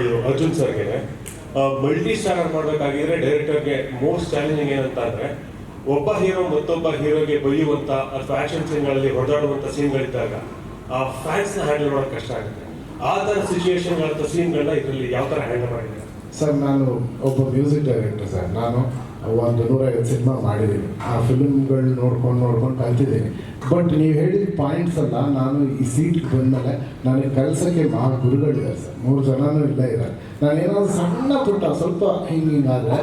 ಇದು ಅರ್ಜುನ್ ಸರ್ಗೆ. Multi starrer ಮಾಡಬೇಕಾಗಿದ್ರೆ ಡೈರೆಕ್ಟರ್ಗೆ ಮೋಸ್ಟ್ ಚಾಲೆಂಜಿಂಗ್ ಏನಂತ ಅಂದ್ರೆ, ಒಬ್ಬ ಹೀರೋ ಮತ್ತೊಬ್ಬ ಹೀರೋಗೆ ಬೈಯುವಂತ ಅಥವಾ ಆಕ್ಷನ್ ಸೀನ್ಗಳಲ್ಲಿ ಹೊಡೆದಾಡುವಂತ ಸೀನ್ಗಳಿದ್ದಾಗ ಆ ಫ್ಯಾನ್ಸ್ನ ಹ್ಯಾಂಡಲ್ ಮಾಡೋಕೆ ಕಷ್ಟ ಆಗುತ್ತೆ. ಆ ತರ ಸಿಚುಯೇಷನ್ ಅಥವಾ ಸೀನ್ಗಳನ್ನ ಇದರಲ್ಲಿ ಯಾವ ತರ ಹ್ಯಾಂಡಲ್ ಮಾಡಿದ್ದಾರೆ? ಸರ್ ನಾನು ಒಬ್ಬ ಮ್ಯೂಸಿಕ್ ಡೈರೆಕ್ಟರ್ ಸರ್ ನಾನು ಒಂದು ನೂರೈವತ್ತು ಸಿನಿಮಾ ಮಾಡಿದ್ದೀನಿ. ಆ ಫಿಲ್ಮ್ಗಳು ನೋಡ್ಕೊಂಡು ನೋಡ್ಕೊಂಡು ಕಲ್ತಿದ್ದೀನಿ. ಬಟ್ ನೀವು ಹೇಳಿದ ಪಾಯಿಂಟ್ಸ್ ಅಲ್ಲ, ನಾನು ಈ ಸೀಟ್ಗೆ ಬಂದಮೇಲೆ ನನಗೆ ಕಲ್ಸೋಕ್ಕೆ ಮಹಾ ಗುರುಗಳಿದ್ದಾರೆ ಸರ್ ಮೂರು ಜನನೂ ಇಲ್ಲ ಇದ್ದಾರೆ ನಾನು ಏನಾದರೂ ಸಣ್ಣ ಪುಟ್ಟ, ಸ್ವಲ್ಪ ಹಿಂಗೆ ಹಿಂಗಾದರೆ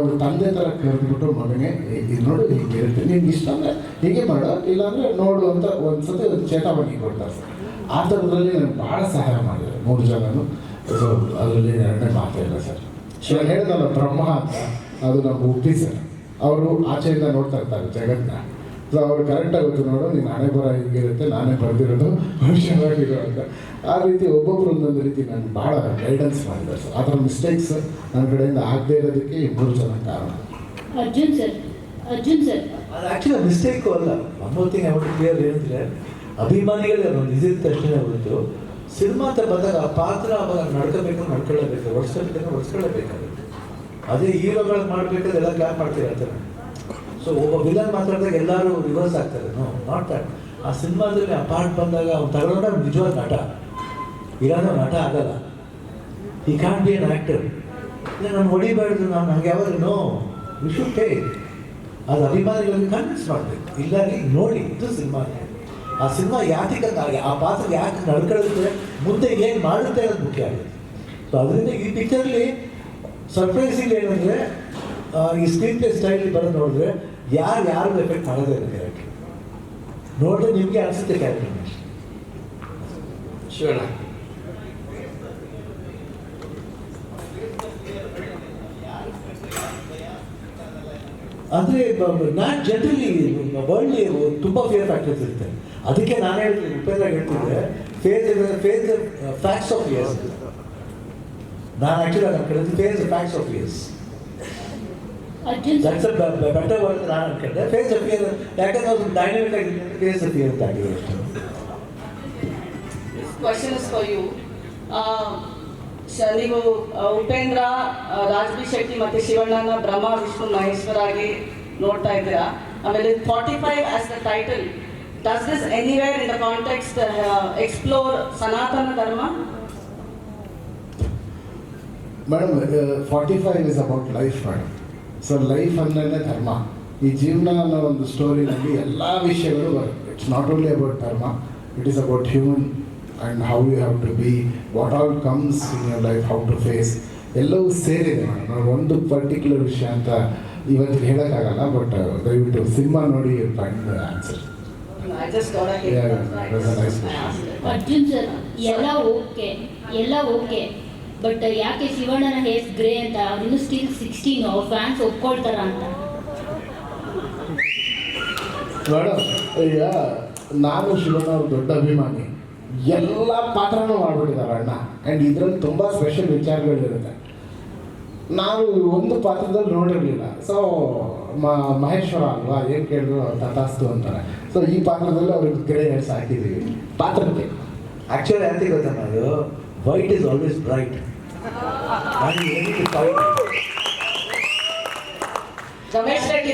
ಒಂದು ತಂದೆ ಥರ ಕರೆದ್ಬಿಟ್ಟು ಮಗನೇ ಇದು ನೋಡು, ಹೀಗೆ ಹೇಳ್ತೀನಿ. ನಿಮ್ಗೆ ಇಷ್ಟ ಅಂದರೆ ಹೀಗೆ ಮಾಡು, ಇಲ್ಲಾಂದರೆ ನೋಡು ಅಂತ ಒಂದು ಸತಿ ಒಂದು ಚೇತಾವಣಿ ಕೊಡ್ತಾರೆ ಸರ್ ಆ ಥರದ್ರಲ್ಲಿ ನನಗೆ ಭಾಳ ಸಹಾಯ ಮಾಡಿದ್ದಾರೆ ಮೂರು ಜನನು. ಸೊ ಅದರಲ್ಲಿ ಎರಡನೇ ಮಾತೇ ಇಲ್ಲ ಸರ್. ನಾನು ಹೇಳಿದಲ್ಲ ಬ್ರಹ್ಮ ಅಂತ. ಅದು ನಮ್ಮ ಹುಟ್ಟಿ ಸರ್. ಅವರು ಆಚೆಯಿಂದ ನೋಡ್ತಾ ಇರ್ತಾರೆ ಜಗತ್ತನ್ನ. ಸೊ ಅವ್ರು ಕರೆಕ್ಟಾಗಿ ಗೊತ್ತು ನೋಡು ನೀನು ನಾನೇ ಬರ ಹಿಂಗಿರುತ್ತೆ ನಾನೇ ಬರೆದಿರೋದು ಹುಷಾರಾಗಿರೋ ಅಂತ. ಆ ರೀತಿ ಒಬ್ಬೊಬ್ರು ಒಂದೊಂದು ರೀತಿ ನನಗೆ ಭಾಳ ಗೈಡೆನ್ಸ್ ಮಾಡಿದ್ದಾರೆ ಸರ್. ಆ ಥರ ಮಿಸ್ಟೇಕ್ಸ್ ನನ್ನ ಕಡೆಯಿಂದ ಆಗದೇ ಇರೋದಕ್ಕೆ ಈ ಮೂರು ಜನ ಕಾರಣ. Arjun sir Arjun sir. ಅದು ಆ್ಯಕ್ಚುಲಿ ಮಿಸ್ಟೇಕು ಅಲ್ಲ. One more thing I want clear ಏನಂದರೆ ಅಭಿಮಾನಿಗಳಿಗೆ ಒಂದು ಇದಿದ್ದ ತಕ್ಷಣ ಹೊರತು ಸಿನಿಮಾ ಅಂತ ಬಂದಾಗ ಆ ಪಾತ್ರ ಅವಾಗ ನಡ್ಕೋಬೇಕು, ನಡ್ಕೊಳ್ಳೇಬೇಕು ಒಡ್ಸ್ಕೋಬೇಕು ಒಡ್ಸ್ಕೊಳ್ಳೇಬೇಕಾಗುತ್ತೆ ಅದೇ ಹೀರೋಗಳು ಮಾಡಬೇಕಾದ್ರೆ ಎಲ್ಲ ಮಾಡ್ತೀವಿ ಅಂತಾರೆ ಸೊ ಒಬ್ಬ ವಿಲನ್ ಮಾತಾಡಿದಾಗ ಎಲ್ಲರೂ ರಿವರ್ಸ್ ಆಗ್ತಾರೆ. ನೋ ನಾಟ್ ದಟ್ ಆ ಸಿನಿಮಾದಲ್ಲಿ ಆ ಪಾರ್ಟ್ ಬಂದಾಗ ಅವ್ನು ತಗೊಂಡ ನಿಜವಾದ ನಟ. ಇಲ್ಲಾಂದ್ರೆ ನಟ ಆಗಲ್ಲ. ಈ ಕ್ಯಾನ್ ಬಿ ಅನ್ ಆ್ಯಕ್ಟರ್ ನಾನು ಹೊಡಿಬಾರ್ದು, ನಾನು ನನಗೆ ಯಾವಾಗ ನೋ ವಿ ಶುಡ್ ಟೇಕ್ ಅದು ಅಭಿಮಾನಿಗಳಿಗೆ ಕನ್ವಿನ್ಸ್ ಮಾಡಬೇಕು. ಇಲ್ಲಾಗಿ ನೋಡಿ, ಇದು ಸಿನಿಮಾ. ಆ ಸಿನಿಮಾ ಯಾತಿಕ ಆ ಪಾತ್ರ ಯಾಕೆ ನಡ್ಕೊಳ್ಳುತ್ತೆ ಮುಂದೆ ಏನು ಮಾಡುತ್ತೆ ಅನ್ನೋದು ಮುಖ್ಯ ಆಗುತ್ತೆ. ಸೊ ಅದರಿಂದ ಈ ಪಿಕ್ಚರ್ಲಿ ಸರ್ಪ್ರೈಸಿಂಗ್ ಏನಂದರೆ ಈ ಸ್ಕ್ರೀನ್ ಪ್ಲೇ ಸ್ಟೈಲ್ ಬರೋದು ನೋಡಿದ್ರೆ ಯಾರು ಯಾರು ಎಫೆಕ್ಟ್ ಮಾಡೋದೇ ಇಲ್ಲ ಕ್ಯಾರೆಕ್ಟರ್ ನೋಡಿದ್ರೆ ನಿಮಗೆ ಅನಿಸುತ್ತೆ ಕ್ಯಾರೆಕ್ಟರ್ ಶಿವಣ್ಣ ಅಂದರೆ ನಾನು ಜನರಲಿ ವರ್ಲ್ಡ್ಲಿ ತುಂಬ ಫೇರ್ ಫ್ಯಾಕ್ಟರ್ಸ್ ಇರುತ್ತೆ. ಅದಕ್ಕೆ ನಾನು ಹೇಳ್ತೀನಿ ಉಪೇಂದ್ರ ಹೇಳ್ತಿದ್ರೆ face face facts of years ನಾನು ಆ್ಯಕ್ಚುಲಿ ಅದನ್ನು ಕೇಳಿದ್ದು face facts of years that's better word ನಾನು ಅನ್ಕೊಂಡೆ. ಫೇಸ್ ಆಫ್ ಇಯರ್ ಯಾಕಂದ್ರೆ ಅದು ಡೈನಮಿಕ್ ಆಗಿ ಫೇಸ್ ಆಫ್ ಇಯರ್ ಅಂತ ಆಗಿದೆ ಅಷ್ಟೇ. For you. Uh, ನೀವು ಉಪೇಂದ್ರ ರಾಜ್ಬಿ ಶೆಟ್ಟಿ ಮತ್ತೆ ಶಿವಣ್ಣನ ಬ್ರಹ್ಮ ವಿಷ್ಣು ಮಹೇಶ್ವರ ಆಗಿ ನೋಡ್ತಾ ಇದ್ದೀರಾ? ಆಮೇಲೆ forty five as the title does anywhere in the context uh, explore Sanatana Dharma madam forty five is about life madam so life ಅಂದ್ರೇ ಧರ್ಮ. ಈ ಜೀವನ ಅನ್ನೋ ಒಂದು ಸ್ಟೋರಿನಲ್ಲಿ ಎಲ್ಲ ವಿಷಯಗಳು ಬರುತ್ತೆ. It's not only about dharma. It is about human and how you have to be what all comes in your life how to face ಎಲ್ಲವೂ ಸೇರಿದೆ ಮೇಡಮ್ ಒಂದು ಪರ್ಟಿಕ್ಯುಲರ್ ವಿಷಯ ಅಂತ ಇವತ್ತು ಹೇಳೋಕ್ಕಾಗಲ್ಲ ಬಟ್ ದಯವಿಟ್ಟು ಸಿನಿಮಾ ನೋಡಿ find answer yeah, that's a nice. Arjun sir ಎಲ್ಲ ಓಕೆ ಎಲ್ಲ ಓಕೆ. ಬಟ್ ಯಾಕೆ ಶಿವಣ್ಣನ ಹೇಸ್ ಗ್ರೇ ಅಂತ? ಅವ್ರಿನ್ನೂ ಸ್ಟಿಲ್ ಸಿಕ್ಸ್ಟೀನ್ ಅವ್ರ ಫ್ಯಾನ್ಸ್ ಒಪ್ಕೊಳ್ತಾರ ಅಂತ? ಮೇಡಮ್ ಈಗ ನಾನು ಶಿವಣ್ಣ ಅವ್ರ ದೊಡ್ಡ ಅಭಿಮಾನಿ. ಎಲ್ಲ ಪಾತ್ರನೂ ಮಾಡ್ಬಿಟ್ಟಿದ್ದಾರೆ ಅಣ್ಣ. ಆ್ಯಂಡ್ ಇದರಲ್ಲಿ ತುಂಬ ಸ್ಪೆಷಲ್ ವಿಚಾರಗಳಿರುತ್ತೆ. ನಾವು ಒಂದು ಪಾತ್ರದಲ್ಲಿ ನೋಡಿರಲಿಲ್ಲ. ಸೊ ಮಹೇಶ್ವರ ಅಲ್ವಾ ಏನು ಕೇಳಿದ್ರು ತಥಾಸ್ತು ಅಂತಾರೆ. ಸೊ ಈ ಪಾತ್ರದಲ್ಲಿ ಅವ್ರಿಗೆ ಗ್ರೇ ಹೇರ್ಸ್ ಹಾಕಿದ್ದೀವಿ ಪಾತ್ರಕ್ಕೆ. ಆ್ಯಕ್ಚುಲಿ ಅಂತ ಗೊತ್ತಮ್ಮ ಅದು? White is always bright Ramesh Reddy